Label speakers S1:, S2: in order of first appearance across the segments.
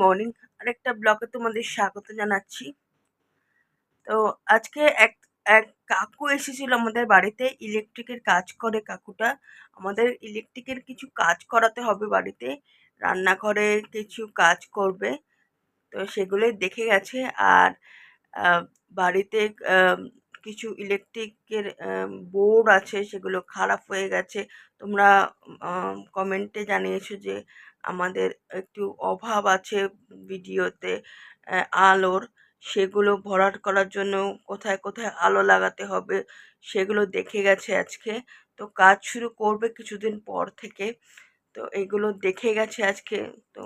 S1: Morning. আরেকটা ব্লগে তোমাদের স্বাগত জানাচ্ছি। তো আজকে এক এক কাকু এসেছিল আমাদের বাড়িতে ইলেকট্রিকের কাজ করে কাকুটা। আমাদের ইলেকট্রিকের কিছু কাজ করাতে হবে বাড়িতে। রান্নাঘরে কিছু কাজ করবে, তো সেগুলোই দেখে গেছে। আর বাড়িতে কিছু ইলেকট্রিকের বোর্ড আছে, সেগুলো খারাপ হয়ে গেছে। তোমরা কমেন্টে জানিয়েছো যে আমাদের একটু অভাব আছে ভিডিওতে আলোর, সেগুলো ভরাট করার জন্য কোথায় কোথায় আলো লাগাতে হবে সেগুলো দেখে গেছে আজকে। তো কাজ শুরু করবে কিছুদিন পর থেকে। তো এগুলো দেখে গেছে আজকে। তো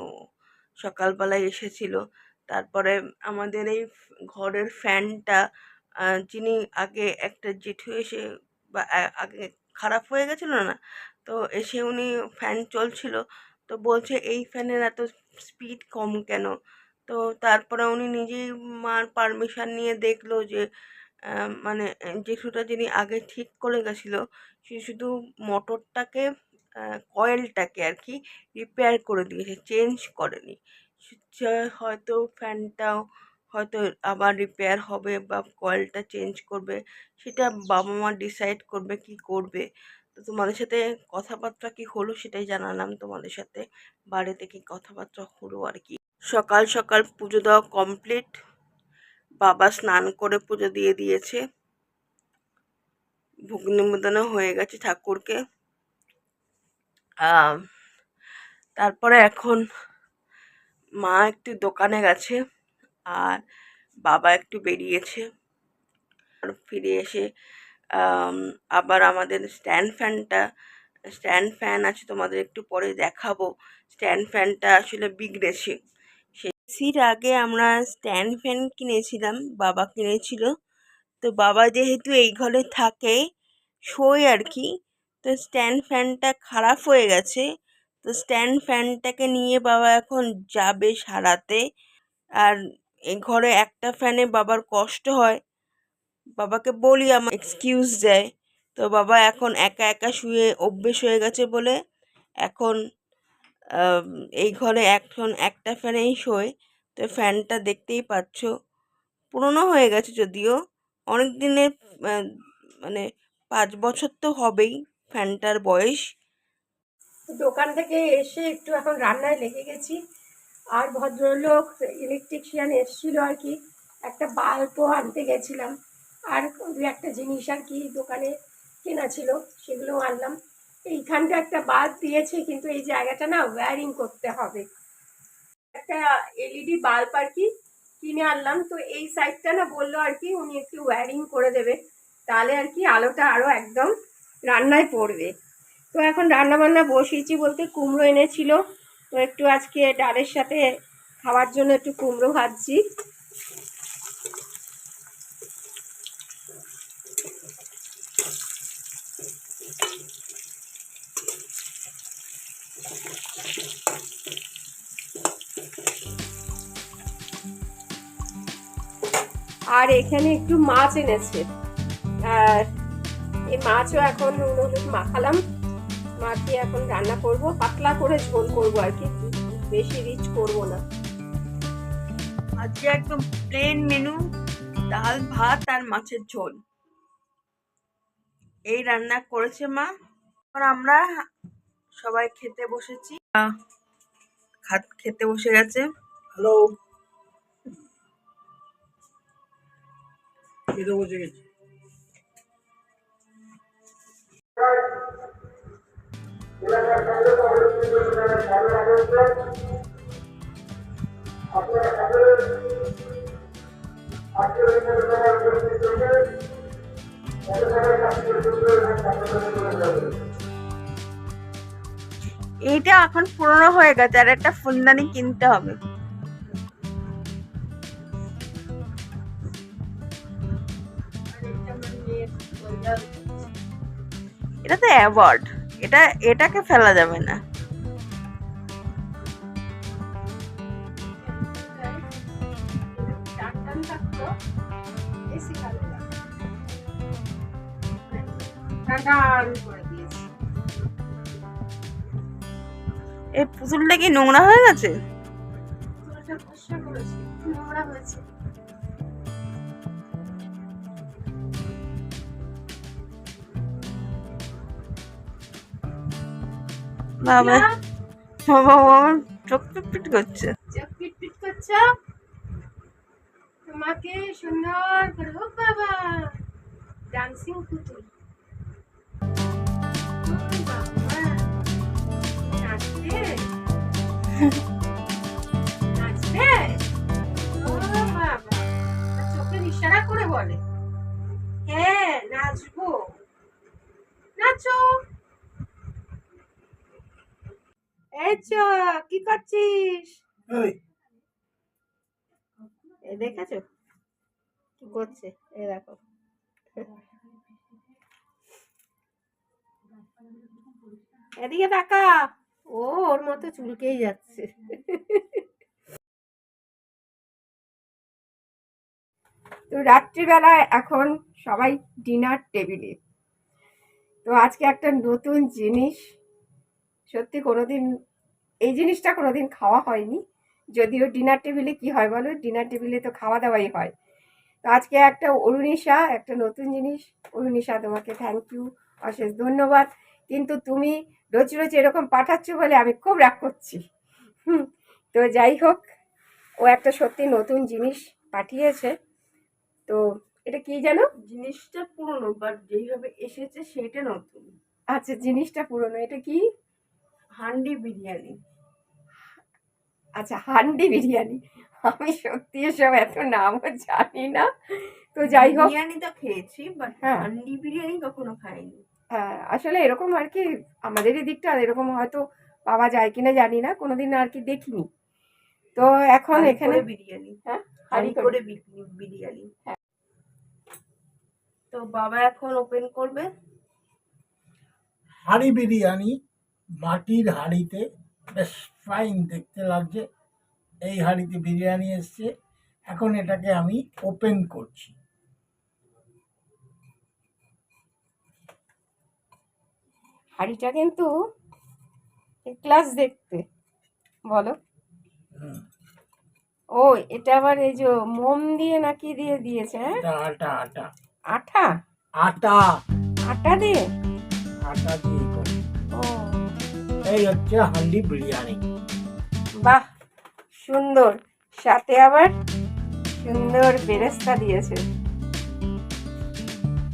S1: সকালবেলায় এসেছিল। তারপরে আমাদের এই ঘরের ফ্যানটা যিনি আগে একটা জেঠু এসে বা আগে খারাপ হয়ে গেছিল না? তো এসে উনি ফ্যান চলছিল। তো বলছে, এই ফ্যানের এত স্পিড কম কেন? তো তারপরে উনি নিজেই মার পারমিশন নিয়ে দেখল যে মানে জেঠুটা যিনি আগে ঠিক করে গেছিল, সে শুধু মোটরটাকে কয়েলটাকে আর কি রিপেয়ার করে দিয়েছে চেঞ্জ করেনি। হয়তো ফ্যানটাও হয়তো আবার রিপেয়ার হবে বা কয়েলটা চেঞ্জ করবে, সেটা বাবা মা ডিসাইড করবে কি করবে। তোমাদের সাথে কথাবার্তা কি হলো সেটাই জানালাম তোমাদের সাথে। বাড়িতে কি কথাবার্তা হলো আর কি? সকাল সকাল পুজো দেওয়া কমপ্লিট বাবা স্নান করে পুজো দিয়ে দিয়েছে। ভোগ নিবেদনও হয়ে গেছে ঠাকুরকে। তারপরে এখন মা একটু দোকানে গেছে আর বাবা একটু বেরিয়েছে। আর ফিরে এসে আবার আমাদের স্ট্যান্ড ফ্যানটা স্ট্যান্ড ফ্যান আছে তোমাদের একটু পরে দেখাবো। স্ট্যান্ড ফ্যানটা আসলে বিগড়েছে সির আগে আমরা স্ট্যান্ড ফ্যান কিনেছিলাম, বাবা কিনেছিল। তো বাবা যেহেতু এই ঘরে থাকে, শোয় আর কি, তো স্ট্যান্ড ফ্যানটা খারাপ হয়ে গেছে। তো স্ট্যান্ড ফ্যানটাকে নিয়ে বাবা এখন যাবে সারাতে। আর এ ঘরে একটা ফ্যানে বাবার কষ্ট হয়। বাবাকে বলি আমার এক্সকিউজ দেয়। তো বাবা এখন একা একা শুয়ে অভ্যেস হয়ে গেছে বলে এখন এই ঘরে এখন একটা ফ্যানেই শোয়। তো ফ্যানটা দেখতেই পাচ্ছ পুরনো হয়ে গেছে যদিও। অনেক দিনের মানে পাঁচ বছর তো হবেই ফ্যানটার বয়স।
S2: দোকান থেকে এসে একটু এখন রান্নায় লেগে গেছি। আর ভদ্রলোক ইলেকট্রিশিয়ান এসেছিল আর কি, একটা বাল্বও আনতে গেছিলাম। আর দু একটা জিনিস আর কি দোকানে কেনা ছিল সেগুলোও আনলাম। এইখানটা একটা বাল্ব দিয়েছে, কিন্তু এই জায়গাটা না ওয়্যারিং করতে হবে। একটা এলইডি বাল্ব আর কি কিনে আনলাম, তো এই সাইডটা না বলল আর কি উনি একটু ওয়্যারিং করে দেবে, তাহলে আর কি আলোটা আরও একদম রান্নায় পড়বে। তো এখন রান্না বান্না বসিয়েছি বলতে কুমড়ো এনেছিল, তো একটু আজকে ডালের সাথে খাওয়ার জন্য একটু কুমড়ো ভাজছি। আর এখানে একটু মাছ এনেছে। আর এই মাছও এখন নুন হলুদ মাখালাম। মাখিয়ে এখন রান্না করব। পাতলা করে ঝোল করব আর কি। বেশি রিচ করব না।
S1: আজকে একদম প্লেন মেনু ডাল, ভাত আর মাছের ঝোল। এই রান্না করেছে মা। আমরা সবাই খেতে বসেছি। খাত- খেতে বসে গেছে।
S3: হ্যালো খেতে বসে গেছি।
S1: এইটা এখন পুরনো হয়ে গেছে আর একটা ফুলদানি কিনতে হবে। এটা তো অ্যাওয়ার্ড এটা এটাকে ফেলা যাবে না।
S2: টান
S1: এই পুতুলটা কি নোংরা হয়ে গেছে? বাবা বাবা আমার চোখ পিট করছে।
S2: চোখ পিট পিট করছ? তোমাকে সুন্দর করে ও বাবা। ডান্সিং পুতুল। হ্যাঁ নাচবো নাচো। এই চ কি করছিস? দেখেছ? কি করছে? এ দেখো। এদিকে তাকা ও ওর মতো চুলকেই যাচ্ছে। তো রাত্রিবেলায় এখন সবাই ডিনার টেবিলে তো আজকে একটা নতুন জিনিস, সত্যি কোনোদিন, এই জিনিসটা কোনোদিন খাওয়া হয়নি। যদিও ডিনার টেবিলে কি হয় বলো? ডিনার টেবিলে তো খাওয়া দাওয়াই হয়। তো আজকে একটা অরুণিশা একটা নতুন জিনিস। অরুণিশা তোমাকে থ্যাংক ইউ অশেষ ধন্যবাদ। কিন্তু তুমি রোজ রোজ এরকম পাঠাচ্ছ বলে আমি খুব রাগ করছি। হুম তো যাই হোক ও একটা সত্যি নতুন জিনিস পাঠিয়েছে। তো এটা কি জানো?
S1: জিনিসটা পুরনো বাট যেইভাবে এসেছে সেটা নতুন।
S2: আচ্ছা জিনিসটা পুরনো। এটা কি?
S1: হান্ডি বিরিয়ানি।
S2: আচ্ছা হান্ডি বিরিয়ানি। আমি সত্যি এসব এত নামও জানি না। তো যাই হোক।
S1: বিরিয়ানি তো খেয়েছি বাট
S2: হ্যাঁ।
S1: হান্ডি বিরিয়ানি কখনো খাইনি।
S2: হ্যাঁ, আসলে এরকম আর কি আমাদের এই দিকটা এরকম হয়তো পাওয়া যায় কিনা জানি না কোনোদিন আর কি দেখিনি। তো এখন এখানে
S1: বিরিয়ানি।
S2: হ্যাঁ
S1: হাঁড়ি
S2: করে
S1: বিরিয়ানি। তো বাবা এখন ওপেন করবে।
S3: হাঁড়ি বিরিয়ানি মাটির হাঁড়িতে বেশ ফাইন দেখতে লাগছে। এই হাঁড়িতে বিরিয়ানি এসছে। এখন এটাকে আমি ওপেন করছি।
S2: হাঁড়িটা কিন্তু ক্লাস দেখতে বলো। ও এটা আবার এই যে মোম দিয়ে নাকি দিয়ে দিয়েছে হ্যাঁ?
S3: আটা আটা।
S2: আঠা
S3: আটা।
S2: আটা দিয়ে?
S3: আটা দিয়ে
S2: ও।
S3: এই হচ্ছে হাঁড়ি বিরিয়ানি।
S2: বাহ সুন্দর। সাথে আবার সুন্দর বেরেস্তা দিয়েছে।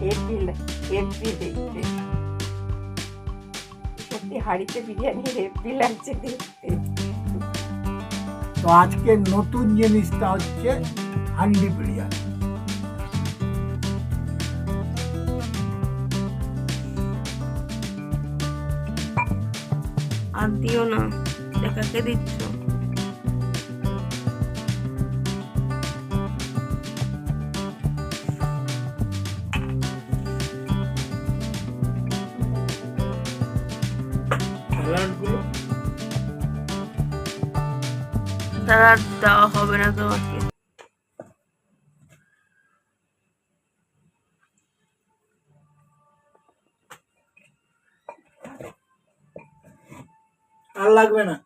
S2: হেভি হেভি দেখতে। সত্যি হাড়িতে বিরিয়ানি হেভি লাগছে দেখতে।
S3: তো আজকে নতুন জিনিসটা হচ্ছে হান্ডি বিরিয়ানি।
S1: আর দিও না দেখাকে দিচ্ছ। আর দেওয়া হবে না তোমাকে।
S3: আর লাগবে না।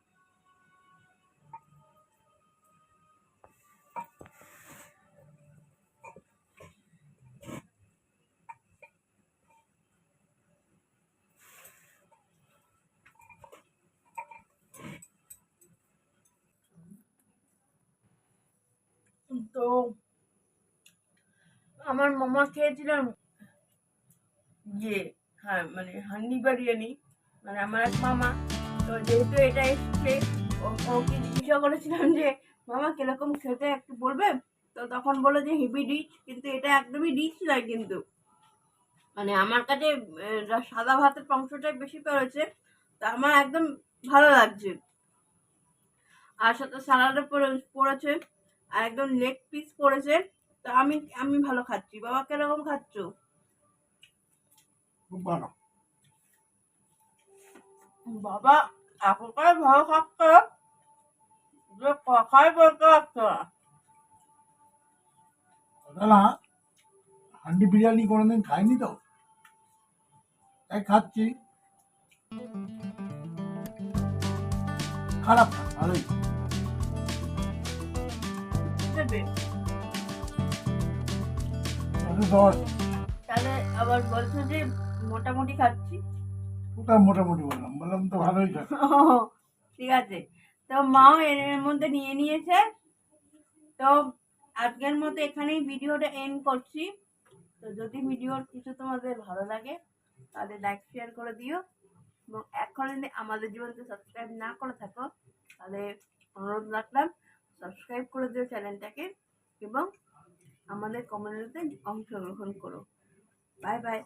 S1: তো আমার মামা খেয়েছিলাম যে হ্যাঁ মানে হান্ডি বিরিয়ানি মানে আমার এক মামা। তো যেহেতু এটা এসছে ওকে জিজ্ঞাসা করেছিলাম যে, মামা, কীরকম খেতে একটু বলবে? তো তখন বলল যে, হেভি রিচ কিন্তু এটা একদমই ডিচ নয় কিন্তু। মানে আমার কাছে সাদা ভাতের অংশটাই বেশি পড়েছে তা আমার একদম ভালো লাগছে। আর সাথে স্যালাডে পড়েছে। আর একদম লেগ পিস পড়েছে তো আমি আমি ভালো খাচ্ছি। বাবা কীরকম খাচ্ছ? বাবা এখনকার ভালো খাচ্ছে যে কথাই বলতে পারছ না।
S3: হান্ডি বিরিয়ানি কোনোদিন খাইনি তো? তাই খাচ্ছি। খারাপ না ভালোই।
S1: দেবে? তাহলে আবার বলছো যে মোটামুটি খাচ্ছি?
S3: ওটা মোটামুটি বললাম। বললাম তো ভালোই
S1: ঠিক আছে। তো মাও এর এর মধ্যে নিয়ে নিয়েছে। তো আজকের মতো এখানেই ভিডিওটা এন্ড করছি। তো যদি ভিডিওর কিছু তোমাদের ভালো লাগে তাহলে লাইক শেয়ার করে দিও। এবং এখন যদি আমাদের জীবনকে সাবস্ক্রাইব না করে থাকো তাহলে অনুরোধ রাখলাম। সাবস্ক্রাইব করে দিও চ্যানেলটাকে এবং আমাদের কমিউনিটিতে অংশগ্রহণ করো। Bye bye.